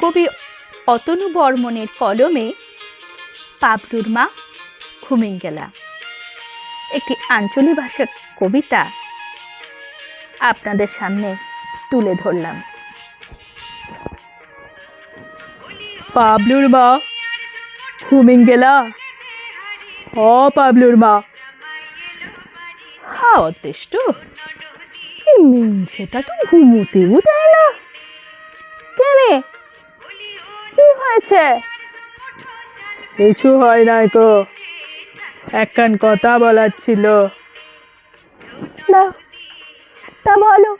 কবি অতনু বর্মনের কলমে পাবলুর মা ঘুমিয়ে গেলা একটি আঞ্চলিক ভাষার কবিতা আপনাদের সামনে তুলে ধরলাম। পাবলুর মা ঘুমিয়ে গেলা ও পাবলুর মা। হা, অতেষ্ট। সেটা তো ঘুমোতেও দেয় না। হয়েছে? কিছু হয় নাই তো। একখান কথা বলার ছিল। না তা বলো।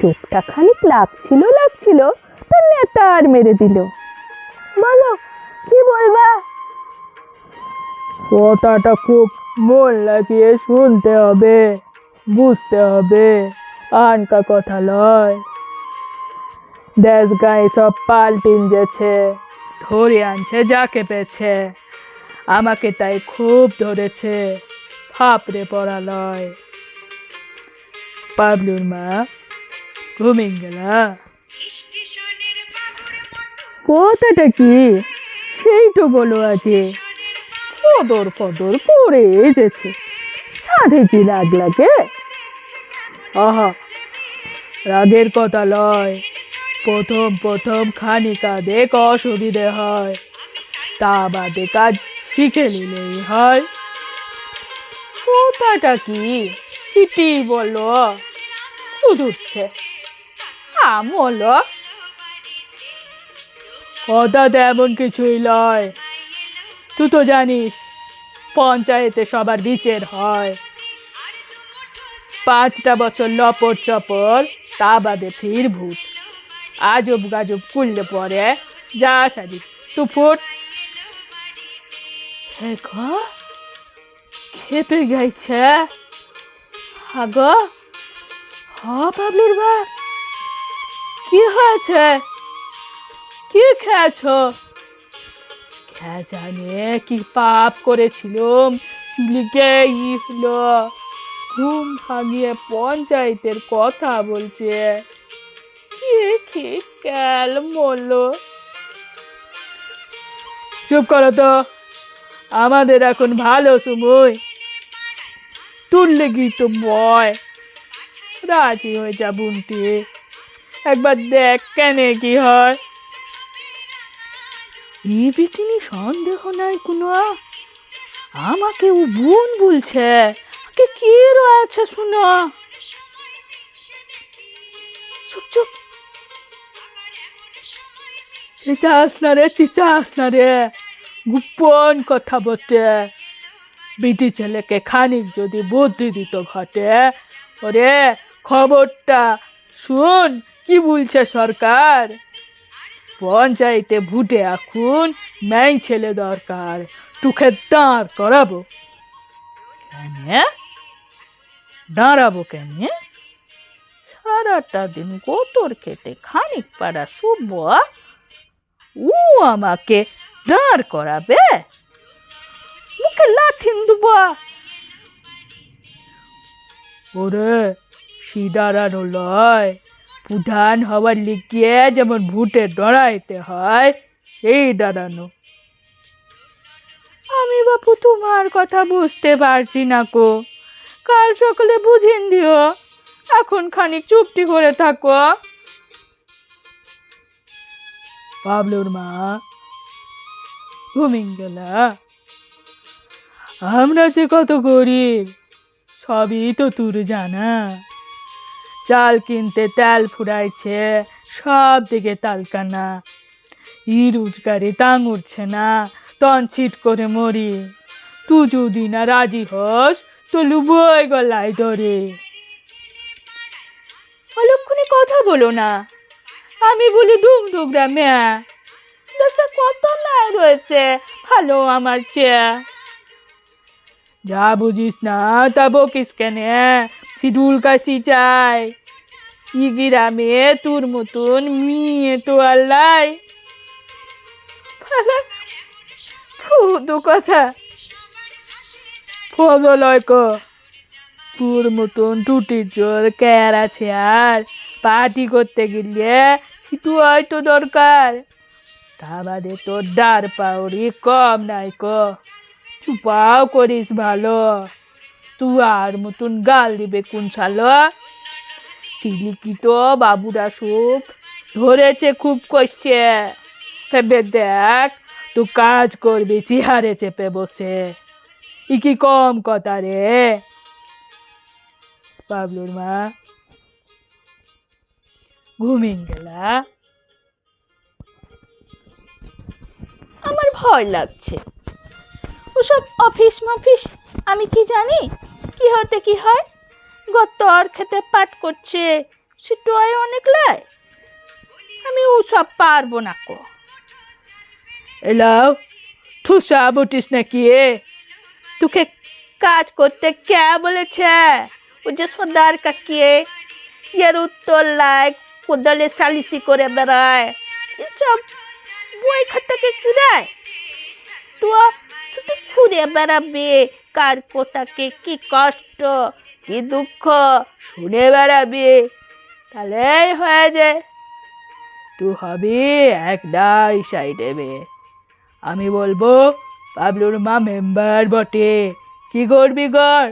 চোখটা খানিক লাগছিল লাগছিল তো নেতা আর মেরে দিল। বলো কি বলবা? কথাটা খুব মন লাগিয়ে শুনতে হবে বুঝতে হবে আনকা কথা লয় দেশ গায়ে সব পাল্টিন যেছে ধরে আনছে যাকে পেছে আমাকে তাই খুব ধরেছে, ফাপড়ে পড়া লয়। পাবলুর মা ঘুমিয়ে গেলা। কথাটা কি? সেই তো বলো আজকে ফদর ফদর করে যেছে সাধে কি রাগ লাগে? আহা, রাগের কথা লয়। প্রথম প্রথম খানিক আদেক অসুবিধে হয়। তা বাদে কাজ শিখে নিলেই হয়। কথাটা কি? সিটি বলো। উঠছে আমল। কথা তেমন কিছুই লয়। তুই তো জানিস, পঞ্চায়েতে সবার বিচার হয়। পাঁচটা বছর লপর চপর তা বাদে ফির ভূত আজব গাজব করলে পরে যা সারি তু ফুট। খেপে গাইছে হাগ হ পাবলুর বা কি হয়েছে? কি খেয়েছ? জানে কি পাপ করেছিলাম? সিলিকে ই হলো ঘুম ভাঙিয়ে পঞ্চায়েতের কথা বলছে। কি কি ক্যাল চুপ করো তো, আমাদের এখন ভালো সময়। তুললে কি তো বয় রাজি হয়ে যা বুনটি একবার দেখ কেন কি হয়। এই বিকিনি সন্দেহ নাই কোনো। আমাকে ও বোন বলছে কে কি রয়েছে শুনো। চুপ চুপ। চিচাস না রে চিচাস না রে গোপন কথা বটে। বিটি ছেলেকে খানিক যদি বুদ্ধি দিত ঘটে, ওরে, খবরটা শুন, কি বলছে সরকার? পঞ্চায়েতে ভুটে এখন মেই ছেলে দরকার টুকে দাঁড় করাবো। দাঁড়াবো কেন? সারাটা দিন গোতর খেতে খানিক পাড়া শুভ ও আমাকে দাঁড় করাবে? মুখে লাঠিন দেবো ওরে সি দাঁড়ানো লয় প্রধান হওয়ার লিখিয়ে যেমন ভুটে ডরাইতে হয়, সেই দাঁড়ানো। আমি বাপু, তোমার কথা বুঝতে পারছি না কো কাল সকালে বুঝিন দিও। এখন খানিক চুপটি করে থাকো। পাবলুর ঘুমিয়ে আমরা যে কত গরিব, সবই তো তোর জানা। চাল কিনতে তেল ফুরাইছে, সব দিকে তালকানা। ই রোজগারে তাং উঠছে না, তন ছিট করে মরি। তু যদি না রাজি হস, তো লুবই গলায় ধরে। অলক্ষণে কথা বলো না। আমি বলি ডুম ডুগরা মেয়া। দেশে কত মেয়ে রয়েছে, ভালো আমার চেয়ে। যা বুঝিস না, তা বকিস কেনে? শিডুল কাশি চাই। ই গ্রামে তোর মতন মেয়ে তো আল্লাই ফুদু কথা। ফজলয় ক তোর মতন টুটির জোর ক্যার আছে আর। পার্টি করতে গেলে সিটু হয়তো দরকার। তা বাদে তোর ডার পাউরি কম নাই ক। চুপাও করিস ভালো। তুই আর মতন গাল দিবে কোন ছালো সিলিকি তো বাবুরা সুখ ধরেছে খুব কষছে ভেবে দেখ তুই কাজ করবি, চেহারে চেপে বসে। ই কি কম কথা রে? বাবলুর মা ঘুমিয়ে গেলা? আমার ভয় লাগছে। ওসব অফিস মফিস আমি কি জানি? কি হতে কি হয়? গতর খেতে পাট করছে সিটুয়ায় অনেক লাই। আমি ওসব পারব না কো। এলাও ঠুসা বুটিস নাকি এ? তোকে কাজ করতে কে বলেছে? ও যে সর্দার কাকিয়ে এর উত্তর লাগ কোদালে সালিসি করে বেড়ায়। এসব বই খাতাকে কি দেয়? তো ঘুরে বেড়াবে। কার কোথাকে কি কষ্ট, কি দুঃখ শুনে বেড়াবে? তাহলেই হয়ে যায়। তুই হবি এক ডাই সাইডে বে। আমি বলব, পাবলুর মা মেম্বার বটে। কি করবি কর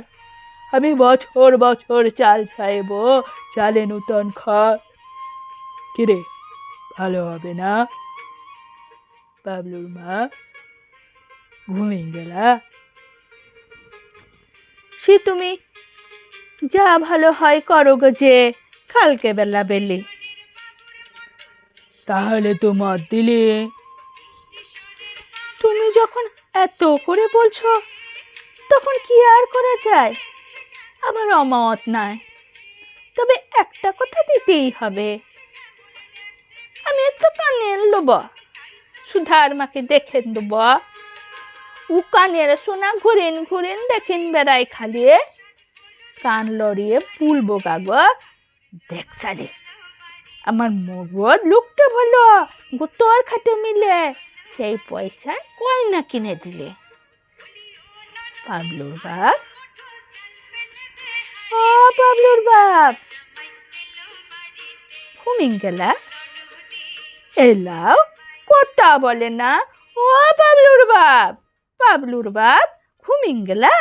আমি বছর বছর চাল খাইবো চালে নূতন খড় কিরে ভালো হবে না? পাবলুর মা ঘুমিয়ে গেলা সে তুমি যা ভালো হয় করো গো যে কালকে বেলা বেলি। তাহলে তো মত দিলি। তুমি যখন এত করে বলছো তখন কি আর করা যায়? আমার অমত নাই তবে একটা কথা দিতেই হবে। সুধার মাকে দেখে দেব ও কানের সোনা, ঘুরেন ঘুরেন, দেখেন বেড়াই খালি। কান লড়িয়ে দেখছারে আমার মগজ লুকটা ভালো। গোতর খাটে মিলে, সেই পয়সায় কয়না কিনে দিলে। পাবলুর বাপ ও পাবলুর বাপ। ঘুমিন গেলা? এলাও কথা বলে না। ও পাবলুর বাপ পাবলুর বাপ ঘুমিন গেলা?